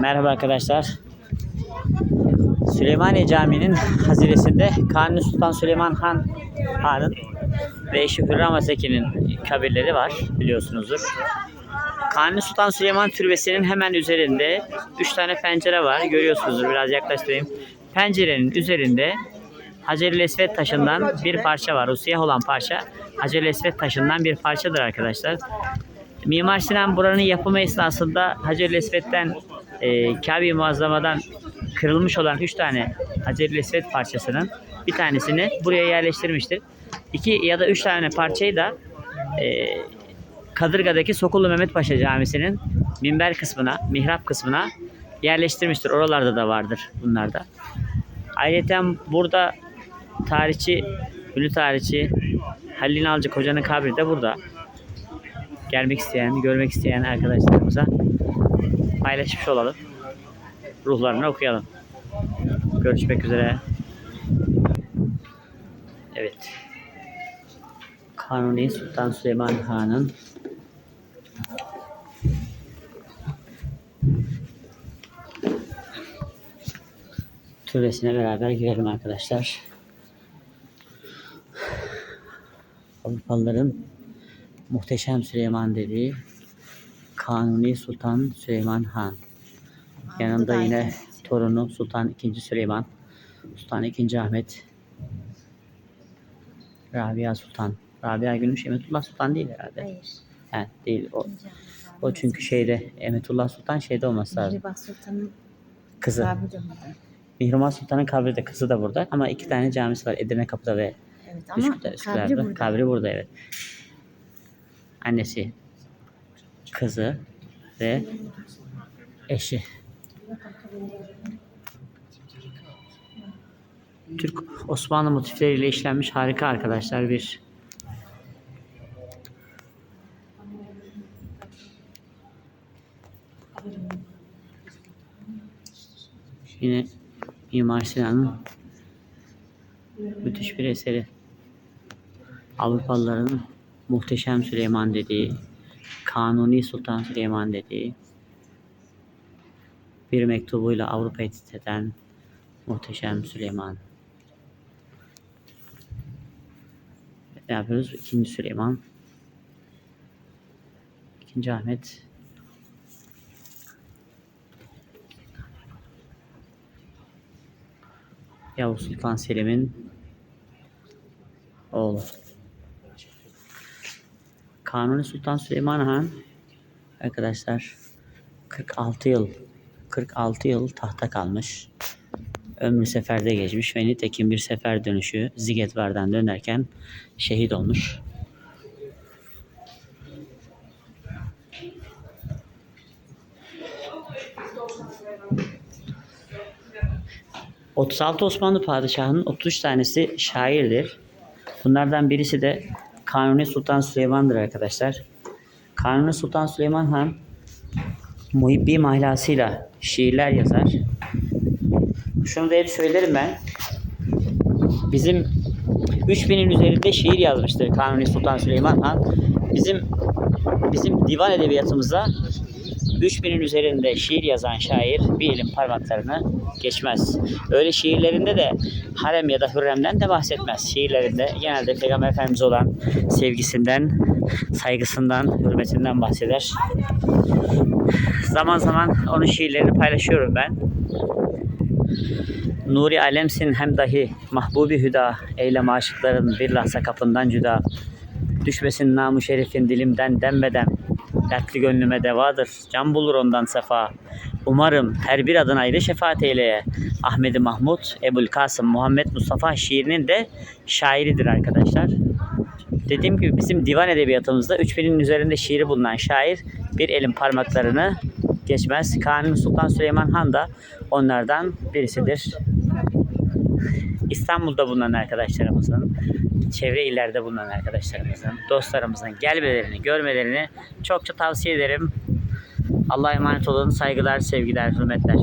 Merhaba arkadaşlar. Süleymaniye Camii'nin haziresinde Kanuni Sultan Süleyman Han Han'ın ve eşi Hürrem Aseki'nin kabirleri var biliyorsunuzdur. Kanuni Sultan Süleyman Türbesi'nin hemen üzerinde 3 tane pencere var. Görüyorsunuzdur biraz yaklaştırayım. Pencerenin üzerinde Hacer-i Esved taşından bir parça var. O siyah olan parça Hacer-i Esved taşından bir parçadır arkadaşlar. Mimar Sinan buranın yapımı esnasında Hacer-i Esved'den e, Kabe-i Muazzama'dan kırılmış olan 3 tane Hacer-i Esved parçasının bir tanesini buraya yerleştirmiştir. 2 ya da 3 tane parçayı da e, Kadırga'daki Sokullu Mehmet Paşa Camisi'nin minber kısmına, mihrap kısmına yerleştirmiştir. Oralarda da vardır bunlar da. Ayrıca burada tarihçi, ünlü tarihçi Halil İnalcık Hoca'nın kabri de burada gelmek isteyen, görmek isteyen arkadaşlarımıza paylaşmış olalım. Ruhlarını okuyalım. Görüşmek üzere. Evet. Kanuni Sultan Süleyman Han'ın türbesine beraber girelim arkadaşlar. Avrupalıların Muhteşem Süleyman dediği Kanuni Sultan Süleyman Han. Yanında yine torunu Sultan II. Süleyman, Sultan II. Ahmet, Rabia Sultan. Rabia Gülmüş Emetullah Sultan değil herhalde. Hayır. He, değil. O, o çünkü şeyde Emetullah Sultan şeyde olması lazım. Mihrimah Sultan'ın Kızı. Mihrimah Sultan'ın kabri de kızı da burada. Ama iki tane camisi var. Edirne Kapı'da ve Evet ama Üsküdar, kabri Üsküdar'da. burada. Kabri burada evet. Annesi, kızı ve eşi. Türk Osmanlı motifleriyle işlenmiş harika arkadaşlar bir yine Mimar Sinan'ın müthiş bir eseri. Avrupalıların Muhteşem Süleyman dediği, Kanuni Sultan Süleyman dediği, bir mektubuyla Avrupa'yı titreten Muhteşem Süleyman. Ne yapıyoruz? İkinci Süleyman. İkinci Ahmet. Yavuz Sultan Selim'in oğlu. Kanuni Sultan Süleyman Han arkadaşlar 46 yıl 46 yıl tahta kalmış. Ömrü seferde geçmiş ve nitekim bir sefer dönüşü Zigetvar'dan dönerken şehit olmuş. ...36 Osmanlı padişahının 33 tanesi şairdir. Bunlardan birisi de Kanuni Sultan Süleyman'dır arkadaşlar. Kanuni Sultan Süleyman Han muhibbi mahlasıyla şiirler yazar. Şunu da hep söylerim ben. Bizim 3000'in üzerinde şiir yazmıştır Kanuni Sultan Süleyman Han. Bizim bizim divan edebiyatımızda 3000'in üzerinde şiir yazan şair bir elin parmaklarını geçmez. Öyle şiirlerinde de harem ya da hürremden de bahsetmez. Şiirlerinde genelde Peygamber Efendimiz'e olan sevgisinden, saygısından, hürmetinden bahseder. Zaman zaman onun şiirlerini paylaşıyorum ben. Nuri alemsin hem dahi mahbubi hüda eyle aşıkların bir lahza kapından cüda. Düşmesin namu şerifin dilimden dembeden. Dertli gönlüme devadır. Can bulur ondan sefa. Umarım her bir adın ayrı şefaat eyleye. Ahmedi Mahmud, Ebul Kasım, Muhammed Mustafa şiirinin de şairidir arkadaşlar. Dediğim gibi bizim divan edebiyatımızda 3000'in üzerinde şiiri bulunan şair bir elin parmaklarını geçmez. Kanuni Sultan Süleyman Han da onlardan birisidir. İstanbul'da bulunan arkadaşlarımızın, çevre illerde bulunan arkadaşlarımızın, dostlarımızın gelmelerini, görmelerini çokça tavsiye ederim. Allah'a emanet olun. Saygılar, sevgiler, hürmetler.